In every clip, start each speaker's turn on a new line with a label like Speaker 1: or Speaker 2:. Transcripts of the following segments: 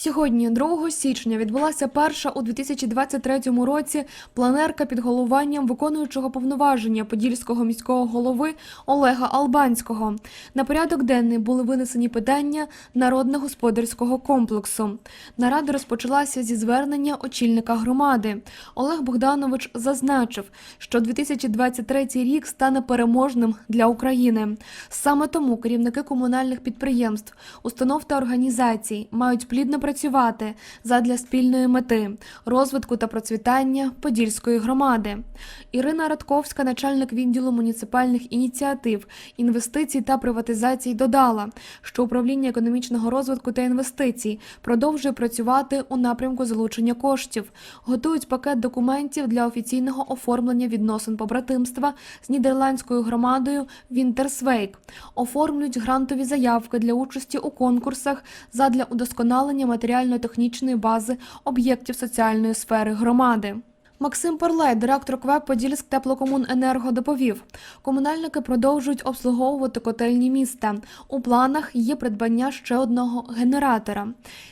Speaker 1: Сьогодні, 2 січня, відбулася перша у 2023 році планерка під головуванням виконуючого повноваження подільського міського голови Олега Албанського. На порядок денний були винесені питання народно-господарського комплексу. Нарада розпочалася зі звернення очільника громади. Олег Богданович зазначив, що 2023 рік стане переможним для України. Саме тому керівники комунальних підприємств, установ та організацій мають плідно працювати задля спільної мети розвитку та процвітання Подільської громади. Ірина Радковська, начальник відділу муніципальних ініціатив, інвестицій та приватизацій, додала, що управління економічного розвитку та інвестицій продовжує працювати у напрямку залучення коштів, готують пакет документів для офіційного оформлення відносин побратимства з нідерландською громадою Вінтерсвейк, оформлюють грантові заявки для участі у конкурсах задля удосконалення матеріально-технічної бази об'єктів соціальної сфери громади. Максим Перлей, директор КВЕП Подільськ теплокомуненерго, доповів, комунальники продовжують обслуговувати котельні міста. У планах є придбання ще одного генератора.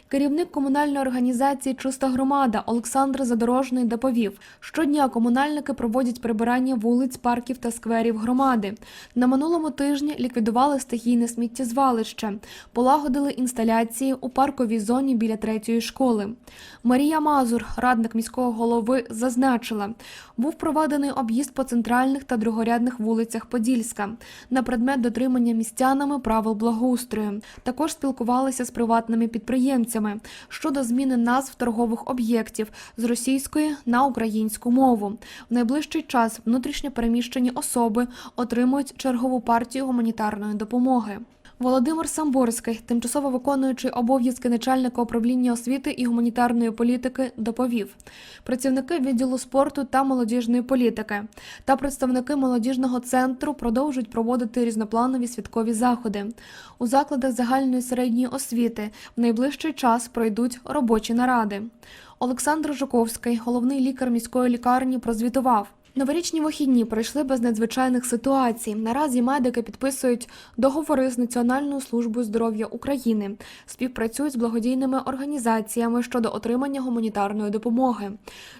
Speaker 1: Керівник комунальної організації Чиста громада Олександр Задорожний доповів, щодня комунальники проводять прибирання вулиць, парків та скверів громади. На минулому тижні ліквідували стихійне сміттєзвалище, полагодили інсталяції у парковій зоні біля третьої школи. Марія Мазур, радник міського голови, зазначила, був проведений об'їзд по центральних та другорядних вулицях Подільська на предмет дотримання містянами правил благоустрою. Також спілкувалися з приватними підприємцями щодо зміни назв торгових об'єктів з російської на українську мову. В найближчий час внутрішньо переміщені особи отримують чергову партію гуманітарної допомоги. Володимир Самборський, тимчасово виконуючий обов'язки начальника управління освіти і гуманітарної політики, доповів: працівники відділу спорту та молодіжної політики та представники молодіжного центру продовжують проводити різнопланові святкові заходи. У закладах загальної середньої освіти в найближчий час пройдуть робочі наради. Олександр Жуковський, головний лікар міської лікарні, прозвітував. Новорічні вихідні пройшли без надзвичайних ситуацій. Наразі медики підписують договори з Національною службою здоров'я України, співпрацюють з благодійними організаціями щодо отримання гуманітарної допомоги.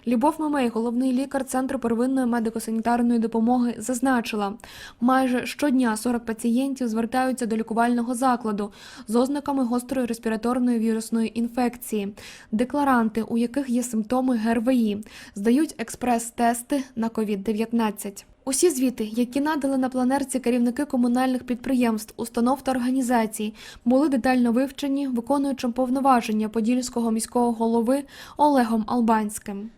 Speaker 1: Любов Мамей, головний лікар Центру первинної медико-санітарної допомоги, зазначила, майже щодня 40 пацієнтів звертаються до лікувального закладу з ознаками гострої респіраторної вірусної інфекції. Декларанти, у яких є симптоми ГРВІ, здають експрес-тести на COVID-19. Усі звіти, які надали на планерці керівники комунальних підприємств, установ та організацій, були детально вивчені виконуючим повноваження подільського міського голови Олегом Албанським.